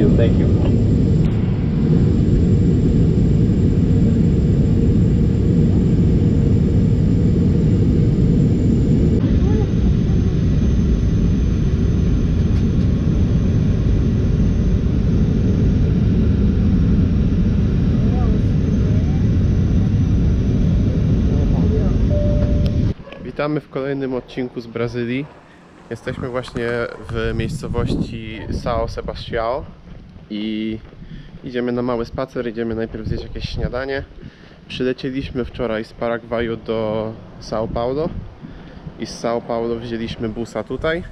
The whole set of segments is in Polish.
deal. Thank you. Witamy w kolejnym odcinku z Brazylii. Jesteśmy właśnie w miejscowości São Sebastião i idziemy na mały spacer, idziemy najpierw zjeść jakieś śniadanie. Przylecieliśmy wczoraj z Paragwaju do São Paulo i z São Paulo wzięliśmy busa tutaj.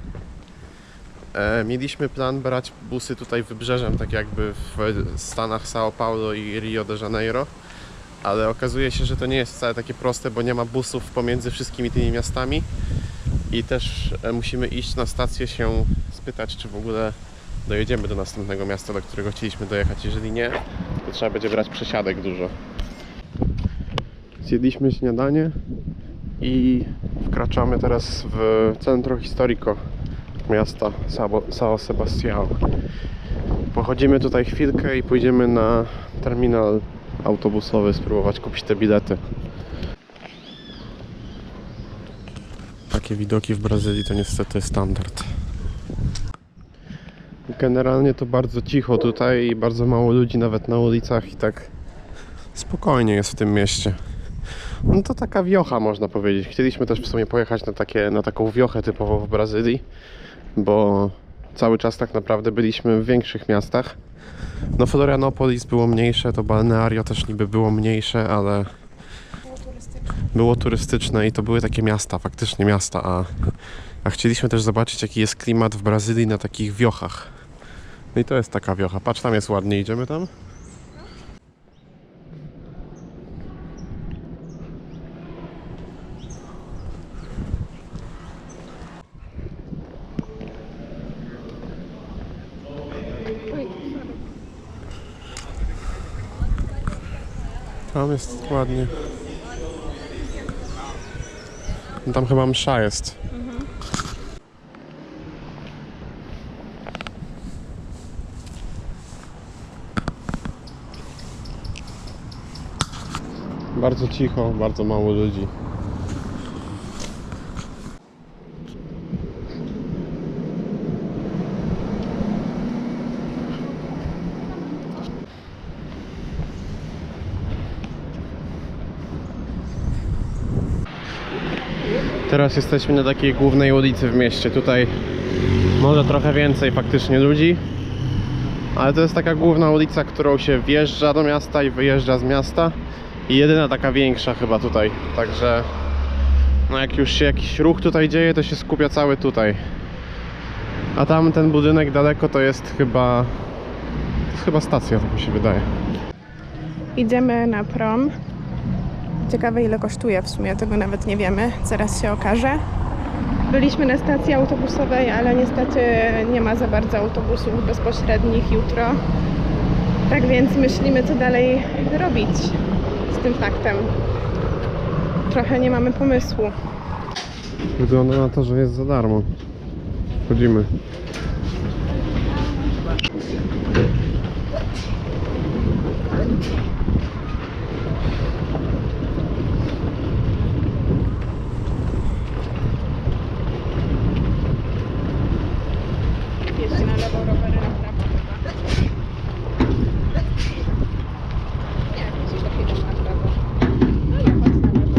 E, mieliśmy plan brać busy tutaj wybrzeżem, tak jakby w Stanach São Paulo i Rio de Janeiro ale okazuje się, że to nie jest wcale takie proste, bo nie ma busów pomiędzy wszystkimi tymi miastami i też e, musimy iść na stację się spytać, czy w ogóle dojedziemy do następnego miasta, do którego chcieliśmy dojechać. Jeżeli nie, to trzeba będzie brać przesiadek dużo. Zjedliśmy śniadanie i wkraczamy teraz w centrum historico miasta São Sebastião. Pochodzimy tutaj chwilkę i pójdziemy na terminal autobusowy spróbować kupić te bilety. Takie widoki w Brazylii to niestety standard. Generalnie to bardzo cicho tutaj i bardzo mało ludzi nawet na ulicach i tak spokojnie jest w tym mieście. No to taka wiocha można powiedzieć. Chcieliśmy też w sumie pojechać na, takie, na taką wiochę typowo w Brazylii, bo cały czas tak naprawdę byliśmy w większych miastach. No Florianopolis było mniejsze, to Balneario też niby było mniejsze, ale było turystyczne i to były takie miasta, faktycznie miasta, a, a chcieliśmy też zobaczyć jaki jest klimat w Brazylii na takich wiochach. I to jest taka wiocha. Patrz, tam jest ładnie, idziemy tam? Tam jest ładnie. Tam chyba msza jest. Bardzo cicho, bardzo mało ludzi. Teraz jesteśmy na takiej głównej ulicy w mieście. Tutaj może trochę więcej faktycznie ludzi. Ale to jest taka główna ulica, którą się wjeżdża do miasta i wyjeżdża z miasta. I jedyna taka większa chyba tutaj. Także no jak już się jakiś ruch tutaj dzieje, to się skupia cały tutaj. A tam ten budynek daleko to jest chyba. To jest chyba stacja, tak mi się wydaje. Idziemy na prom. Ciekawe ile kosztuje w sumie, tego nawet nie wiemy. Zaraz się okaże. Byliśmy na stacji autobusowej, ale niestety nie ma za bardzo autobusów bezpośrednich jutro. Tak więc myślimy, co dalej robić z tym faktem. Trochę nie mamy pomysłu. Wygląda na to, że jest za darmo. Chodzimy. Jeździ na lewo, rowery na prawo chyba. Nie, widzisz, to jedziesz na prawo. No nie, chodź na lewo.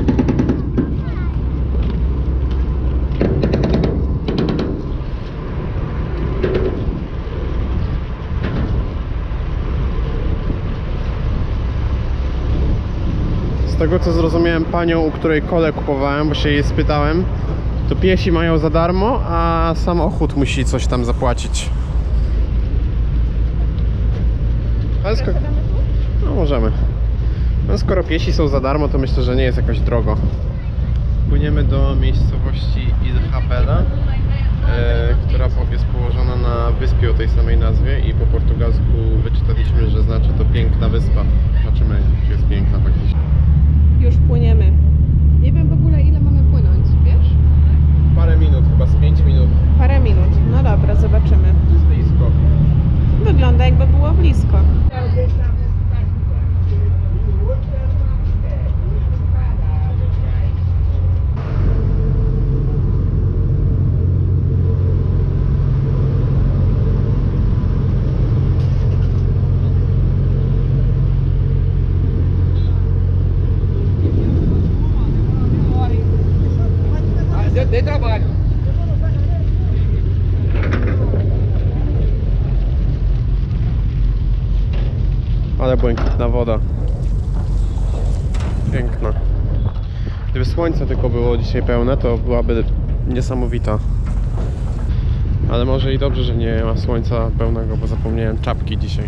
Z tego co zrozumiałem panią, u której kole kupowałem, bo się jej spytałem, to piesi mają za darmo, a samochód musi coś tam zapłacić. Ale sko- no możemy. No skoro piesi są za darmo, to myślę, że nie jest jakoś drogo. Płyniemy do miejscowości Ilhabela, e, która jest położona na wyspie o tej samej nazwie i po portugalsku wyczytaliśmy, że znaczy to piękna wyspa. Zobaczymy, czy jest piękna faktycznie. Już płyniemy. Nie wiem w ogóle ile mamy płynąć, wiesz? Parę minut, chyba z 5 minut. Parę minut. No dobra, zobaczymy. Jest blisko. Wygląda jakby blisko. Dê, trabalho. Ale błękitna woda. Piękna. Gdyby słońce tylko było dzisiaj pełne, to byłaby niesamowita. Ale może i dobrze, że nie ma słońca pełnego, bo zapomniałem czapki dzisiaj.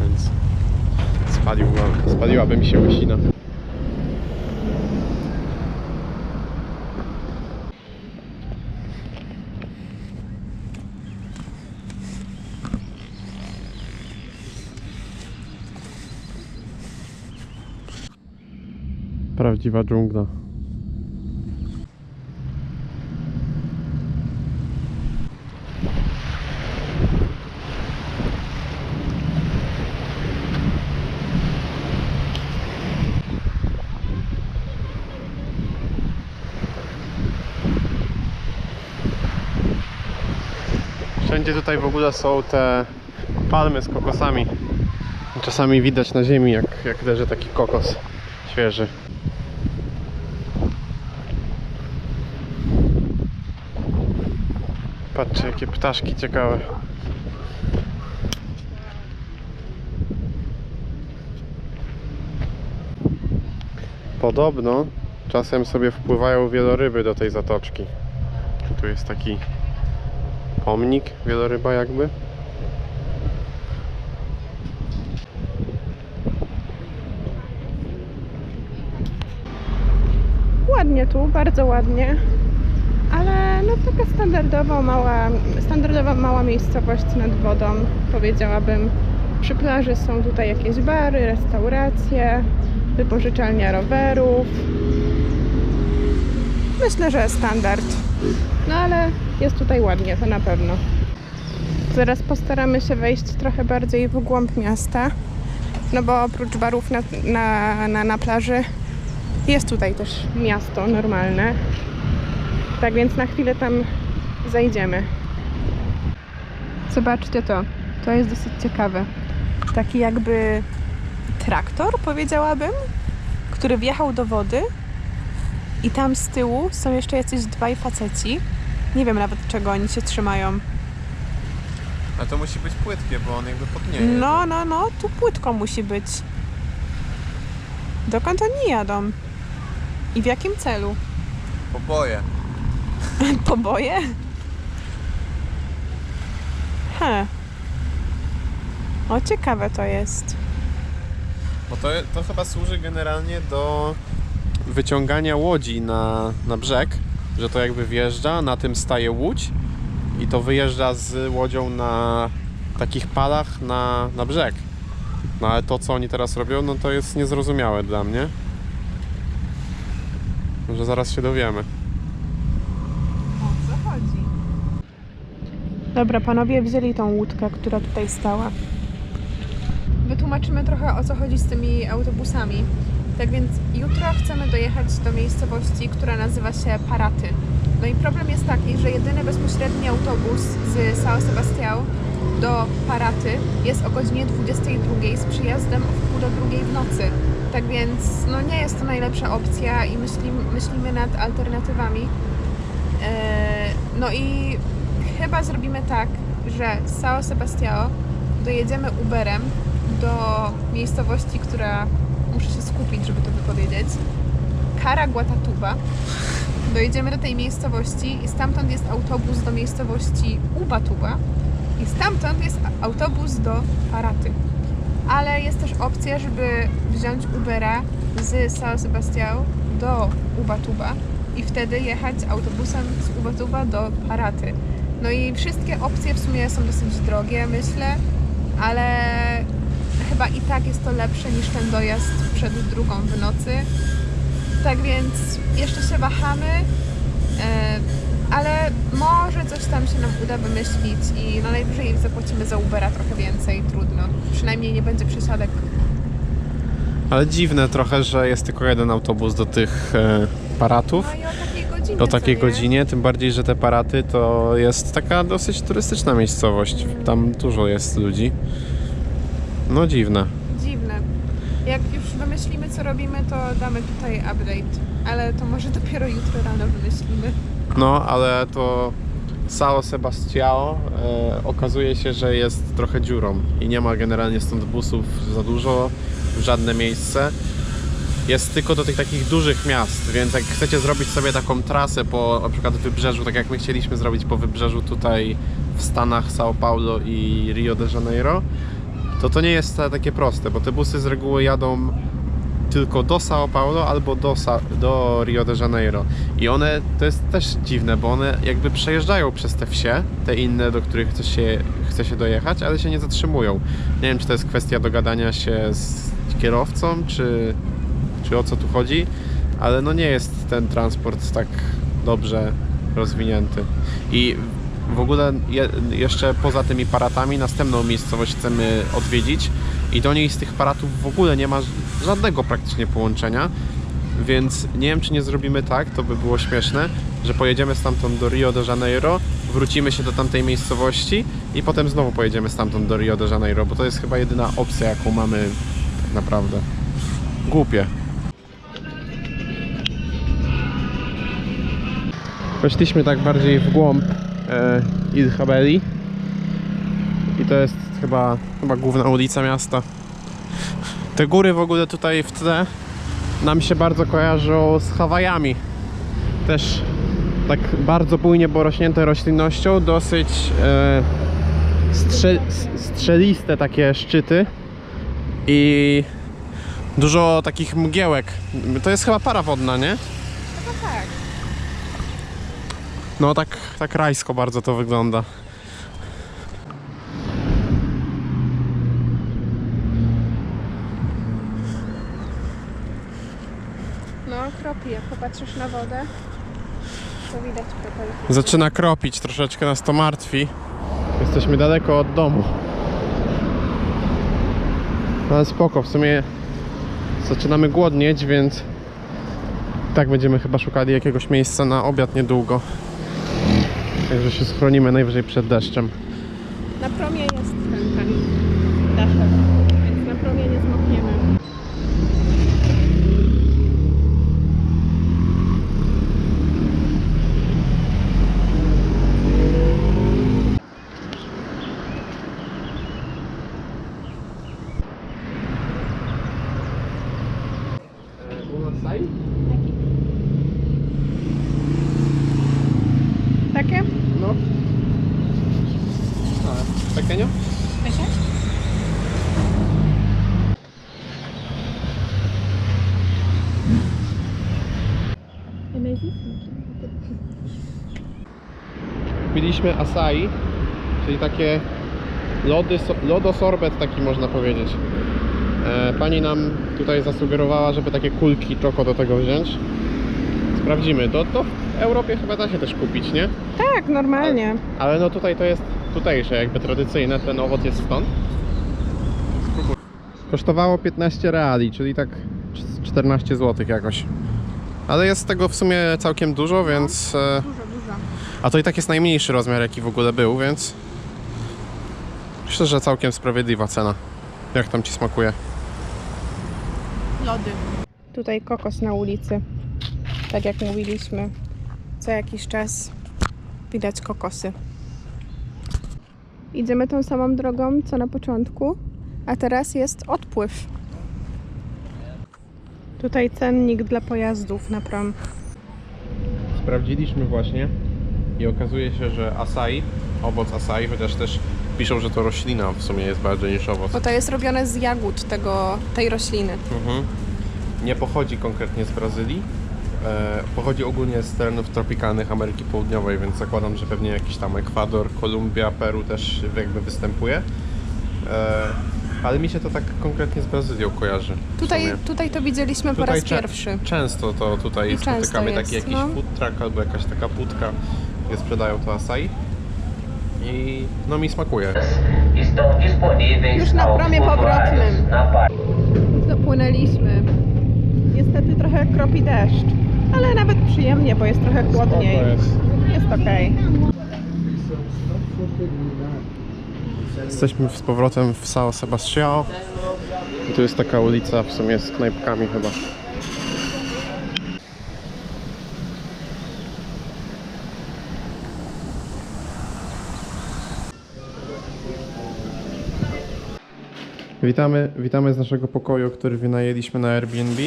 Więc spaliła, spaliłaby mi się łysina. Prawdziwa dżungla. Wszędzie tutaj w ogóle są te palmy z kokosami. Czasami widać na ziemi, jak, jak leży taki kokos świeży. Patrzcie, jakie ptaszki ciekawe. Podobno czasem sobie wpływają wieloryby do tej zatoczki. Tu jest taki pomnik wieloryba jakby. Ładnie tu, bardzo ładnie. Standardowa mała, standardowa mała miejscowość nad wodą, powiedziałabym. Przy plaży są tutaj jakieś bary, restauracje, wypożyczalnia rowerów. Myślę, że standard. No ale jest tutaj ładnie, to na pewno. Zaraz postaramy się wejść trochę bardziej w głąb miasta. No bo oprócz barów na, na, na, na plaży jest tutaj też miasto normalne. Tak więc na chwilę tam zajdziemy. Zobaczcie to. To jest dosyć ciekawe. Taki jakby traktor, powiedziałabym, który wjechał do wody i tam z tyłu są jeszcze jacyś dwaj faceci. Nie wiem nawet czego oni się trzymają. A to musi być płytkie, bo on jakby podnieje. No, no, no, tu płytko musi być. Dokąd oni jadą? I w jakim celu? Poboje. Poboje? He. O, ciekawe to jest. Bo to, to chyba służy generalnie do wyciągania łodzi na, na brzeg, że to jakby wjeżdża, na tym staje łódź i to wyjeżdża z łodzią na takich palach na, na brzeg. No ale to, co oni teraz robią, no to jest niezrozumiałe dla mnie. Może zaraz się dowiemy. O co chodzi? Dobra, panowie wzięli tą łódkę, która tutaj stała. Wytłumaczymy trochę o co chodzi z tymi autobusami. Tak więc jutro chcemy dojechać do miejscowości, która nazywa się Paraty. No i problem jest taki, że jedyny bezpośredni autobus z São Sebastião do Paraty jest o godzinie 22 z przyjazdem o do drugiej w nocy. Tak więc no nie jest to najlepsza opcja i myślimy, nad alternatywami. Eee, No i chyba zrobimy tak, że z São Sebastião dojedziemy Uberem do miejscowości, która muszę się skupić, żeby to wypowiedzieć. Caraguatatuba. Dojedziemy do tej miejscowości i stamtąd jest autobus do miejscowości Ubatuba i stamtąd jest autobus do Paraty. Ale jest też opcja, żeby wziąć Ubera z São Sebastião do Ubatuba i wtedy jechać autobusem z Ubatuba do Paraty. No i wszystkie opcje w sumie są dosyć drogie, myślę, ale chyba i tak jest to lepsze niż ten dojazd przed drugą w nocy. Tak więc jeszcze się wahamy, e, ale może coś tam się nam uda wymyślić i no najwyżej zapłacimy za Ubera trochę więcej, trudno. Przynajmniej nie będzie przesiadek. Ale dziwne trochę, że jest tylko jeden autobus do tych e, paratów. No o takiej godzinie. Tym bardziej, że te paraty to jest taka dosyć turystyczna miejscowość. Tam dużo jest ludzi. No dziwne. Dziwne. Jak już wymyślimy, co robimy, to damy tutaj update. Ale to może dopiero jutro rano wymyślimy. No, ale to Sao Sebastião e, okazuje się, że jest trochę dziurą i nie ma generalnie stąd busów za dużo w żadne miejsce. Jest tylko do tych takich dużych miast, więc jak chcecie zrobić sobie taką trasę po na przykład wybrzeżu, tak jak my chcieliśmy zrobić po wybrzeżu tutaj w Stanach São Paulo i Rio de Janeiro, to to nie jest takie proste, bo te busy z reguły jadą tylko do São Paulo albo do, Sa- do Rio de Janeiro. I one, to jest też dziwne, bo one jakby przejeżdżają przez te wsie, te inne, do których chce się, chce się dojechać, ale się nie zatrzymują. Nie wiem, czy to jest kwestia dogadania się z kierowcą, czy, czy o co tu chodzi, ale no nie jest ten transport tak dobrze rozwinięty. I w ogóle je, jeszcze poza tymi paratami następną miejscowość chcemy odwiedzić i do niej z tych paratów w ogóle nie ma żadnego praktycznie połączenia, więc nie wiem czy nie zrobimy tak, to by było śmieszne, że pojedziemy stamtąd do Rio de Janeiro, wrócimy się do tamtej miejscowości i potem znowu pojedziemy stamtąd do Rio de Janeiro, bo to jest chyba jedyna opcja jaką mamy tak naprawdę. Głupie. Weszliśmy tak bardziej w głąb e, Ilhabeli i to jest chyba, chyba główna ulica miasta. Te góry w ogóle tutaj w tle nam się bardzo kojarzą z Hawajami. Też tak bardzo bujnie porośnięte roślinnością, dosyć e, strze, strzeliste takie szczyty i dużo takich mgiełek. To jest chyba para wodna, nie? No tak. No tak, tak rajsko bardzo to wygląda. No, kropi. Jak popatrzysz na wodę, to widać kropelki. Zaczyna kropić, troszeczkę nas to martwi. Jesteśmy daleko od domu. No Ale spoko, w sumie zaczynamy głodnieć, więc tak będziemy chyba szukali jakiegoś miejsca na obiad niedługo. Także się schronimy najwyżej przed deszczem. Na promie jest ten, ten daszek, więc na promie nie zmokniemy. Takie? No. Pequeño? Kupiliśmy acai, czyli takie lody, so- lodosorbet taki można powiedzieć. E, pani nam tutaj zasugerowała, żeby takie kulki czoko do tego wziąć. Sprawdzimy. To, to w Europie chyba da się też kupić, nie? Tak, normalnie. Ale no tutaj to jest tutejsze, jakby tradycyjne, ten owoc jest stąd. Spróbuj. Kosztowało 15 reali, czyli tak cz- 14 zł jakoś. Ale jest tego w sumie całkiem dużo, więc... e, Dużo, dużo. A to i tak jest najmniejszy rozmiar, jaki w ogóle był, więc... Myślę, że całkiem sprawiedliwa cena. Jak tam Ci smakuje? Lody. Tutaj kokos na ulicy. Tak jak mówiliśmy, co jakiś czas widać kokosy. Idziemy tą samą drogą, co na początku, a teraz jest odpływ. Tutaj cennik dla pojazdów na prom. Sprawdziliśmy właśnie i okazuje się, że acai, owoc acai, chociaż też piszą, że to roślina w sumie jest bardziej niż owoc. Bo to jest robione z jagód tego, tej rośliny. Mhm. Nie pochodzi konkretnie z Brazylii. E, pochodzi ogólnie z terenów tropikalnych Ameryki Południowej, więc zakładam, że pewnie jakiś tam Ekwador, Kolumbia, Peru też jakby występuje. E, ale mi się to tak konkretnie z Brazylią kojarzy. Tutaj, tutaj to widzieliśmy tutaj po raz pierwszy. Często to tutaj I spotykamy jest, taki jakiś no. food truck albo jakaś taka pudka, gdzie sprzedają to asai. I no mi smakuje. Już na promie powrotnym. Dopłynęliśmy. Niestety trochę kropi deszcz. Ale nawet przyjemnie, bo jest trochę chłodniej. jest. Okej. Jesteśmy z powrotem w São Sebastião. I tu jest taka ulica w sumie z knajpkami chyba. Witamy, witamy z naszego pokoju, który wynajęliśmy na Airbnb.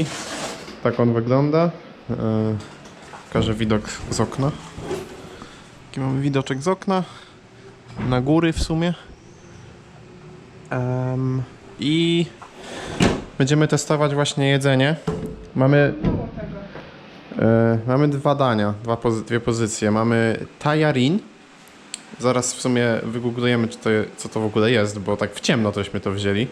Tak on wygląda. E, Pokażę widok z okna. Jaki mamy widoczek z okna. Na góry w sumie. Em, I będziemy testować właśnie jedzenie. Mamy, e, mamy dwa dania, dwa pozy- dwie pozycje. Mamy tajarin. Zaraz w sumie wygooglujemy, to, co to w ogóle jest, bo tak w ciemno tośmy to wzięli.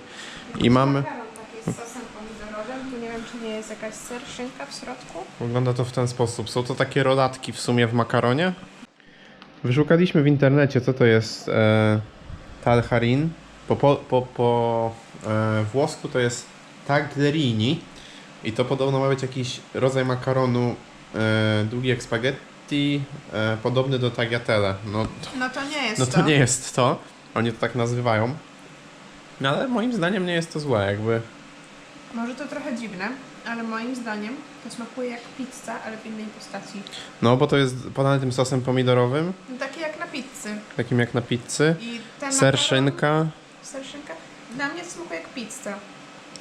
I mamy. Taki z sosem pomidorowym. Tu nie wiem, czy nie jest jakaś ser, szynka w środku. Wygląda to w ten sposób. Są to takie rolatki w sumie w makaronie. Wyszukaliśmy w internecie, co to jest e, talharin. Po, po, po, po e, włosku to jest taglerini. I to podobno ma być jakiś rodzaj makaronu e, długi jak spaghetti, e, podobny do tagliatelle. No, No to nie jest no to nie jest to. Oni to tak nazywają. No ale moim zdaniem nie jest to złe, jakby. Może to trochę dziwne, ale moim zdaniem to smakuje jak pizza, ale w innej postaci. No bo to jest podane tym sosem pomidorowym, No, takie jak na pizzy. takim jak na pizzy. I ten Ser, makaron- szynka, Ser, szynka. Dla mnie to smakuje jak pizza.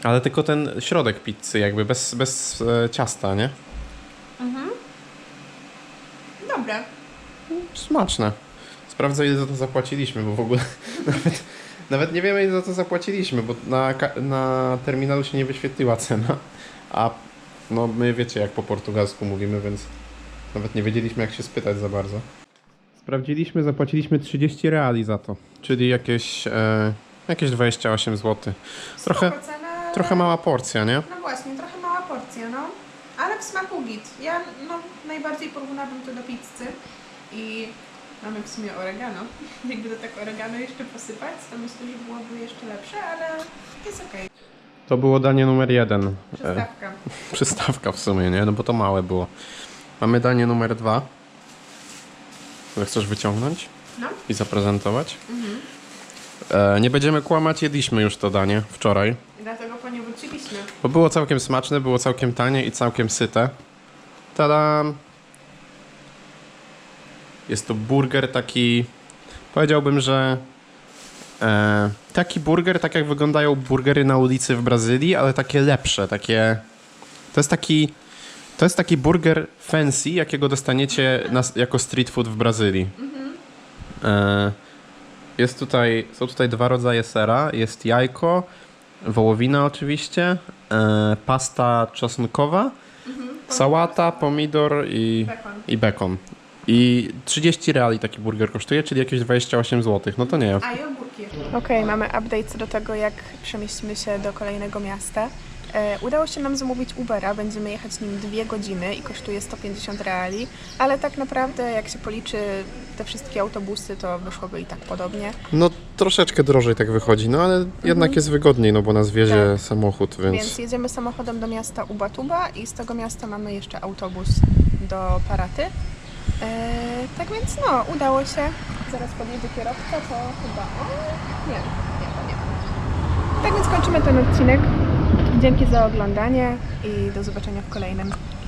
ale tylko ten środek pizzy, jakby bez, bez e, ciasta, nie? Mhm. Dobre. Smaczne. Sprawdzę ile za to zapłaciliśmy, bo w ogóle nawet, nawet nie wiemy ile za to zapłaciliśmy, bo na, ka- na terminalu się nie wyświetliła cena, a no my wiecie jak po portugalsku mówimy, więc nawet nie wiedzieliśmy jak się spytać za bardzo. Sprawdziliśmy, zapłaciliśmy 30 reali za to, czyli jakieś, e, jakieś 28 zł. Trochę, Spoko cena, ale- trochę mała porcja, nie? No właśnie, trochę mała porcja, no. Ale w smaku git. Ja no, najbardziej porównałabym to do pizzy. I mamy w sumie oregano. Jakby do tak oregano jeszcze posypać, to myślę, że byłoby jeszcze lepsze, ale jest okej. To było danie numer jeden. E, Przystawka. przystawka w sumie, nie? No bo to małe było. Mamy danie numer dwa. Które chcesz wyciągnąć No. i zaprezentować? E, nie będziemy kłamać, jedliśmy już to danie wczoraj. I dlatego po nie wróciliśmy. Bo było całkiem smaczne, było całkiem tanie i całkiem syte. Tada! Jest to burger taki. Powiedziałbym, że. E, taki burger, tak jak wyglądają burgery na ulicy w Brazylii, ale takie lepsze, takie. To jest taki. To jest taki burger fancy, jakiego dostaniecie na, jako street food w Brazylii. E, jest tutaj, są tutaj dwa rodzaje sera. Jest jajko, wołowina oczywiście, e, pasta czosnkowa, sałata, pomidor i, Bekon. i bekon. I 30 reali taki burger kosztuje, czyli jakieś 28 zł. No to nie. A i Okej, mamy update co do tego, jak przemieścimy się do kolejnego miasta. E, udało się nam zamówić Ubera, będziemy jechać nim dwie godziny i kosztuje 150 reali, ale tak naprawdę jak się policzy te wszystkie autobusy, to wyszłoby i tak podobnie. No troszeczkę drożej tak wychodzi, no ale jednak jest wygodniej, no bo nas wiezie Mhm. Tak. samochód, Więc więc... jedziemy samochodem do miasta Ubatuba i z tego miasta mamy jeszcze autobus do Paraty. E, tak więc no, udało się. Zaraz podjedzie kierowca, to chyba... Nie, nie, nie. Tak więc kończymy ten odcinek. Dzięki za oglądanie i do zobaczenia w kolejnym.